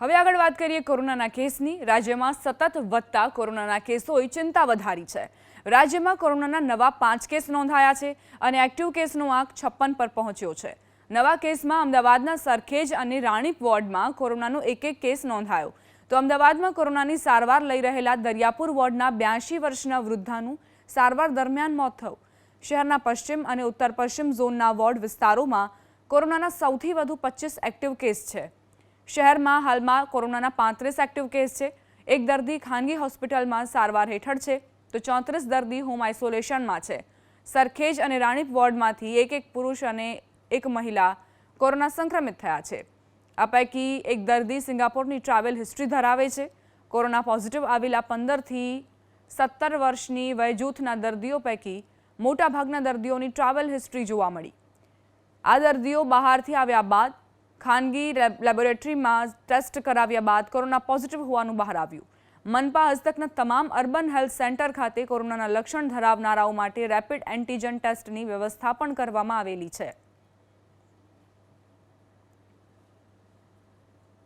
હવે આગળ વાત કરીએ કોરોનાના કેસની. રાજ્યમાં સતત વધતા કોરોનાના કેસોએ ચિંતા વધારી છે. રાજ્યમાં કોરોનાના નવા પાંચ કેસ નોંધાયા છે અને એક્ટિવ કેસનો આંક છપ્પન પર પહોંચ્યો છે. નવા કેસમાં અમદાવાદના સરખેજ અને રાણીપ વોર્ડમાં કોરોનાનો એક એક કેસ નોંધાયો. તો અમદાવાદમાં કોરોનાની સારવાર લઈ રહેલા દરિયાપુર વોર્ડના બ્યાસી વર્ષના વૃદ્ધાનું સારવાર દરમિયાન મોત થયું. શહેરના પશ્ચિમ અને ઉત્તર પશ્ચિમ ઝોનના વોર્ડ વિસ્તારોમાં કોરોનાના સૌથી વધુ પચીસ એક્ટિવ કેસ છે. શહેરમાં હાલમાં કોરોનાના પાંત્રીસ એક્ટિવ કેસ છે. એક દર્દી ખાનગી હોસ્પિટલમાં સારવાર હેઠળ છે. તો ચોત્રીસ દર્દી હોમ આઇસોલેશનમાં છે. સરખેજ અને રાણીપ વોર્ડમાંથી એક એક પુરુષ અને એક મહિલા કોરોના સંક્રમિત થયા છે. આ પૈકી એક દર્દી સિંગાપોરની ટ્રાવેલ હિસ્ટ્રી ધરાવે છે. કોરોના પોઝિટિવ આવેલા પંદરથી સત્તર વર્ષની વયજૂથના દર્દીઓ પૈકી મોટાભાગના દર્દીઓની ટ્રાવેલ હિસ્ટ્રી જોવા મળી. આ દર્દીઓ બહારથી આવ્યા બાદ ખાનગી લેબોરેટરીમાં ટેસ્ટ કરાવ્યા બાદ કોરોના પોઝિટિવ હોવાનું બહાર આવ્યું. મનપા હસ્તકના તમામ અર્બન હેલ્થ સેન્ટર ખાતે કોરોનાના લક્ષણ ધરાવનારાઓ માટે રેપિડ એન્ટીજન ટેસ્ટની વ્યવસ્થા પણ કરવામાં આવેલી છે.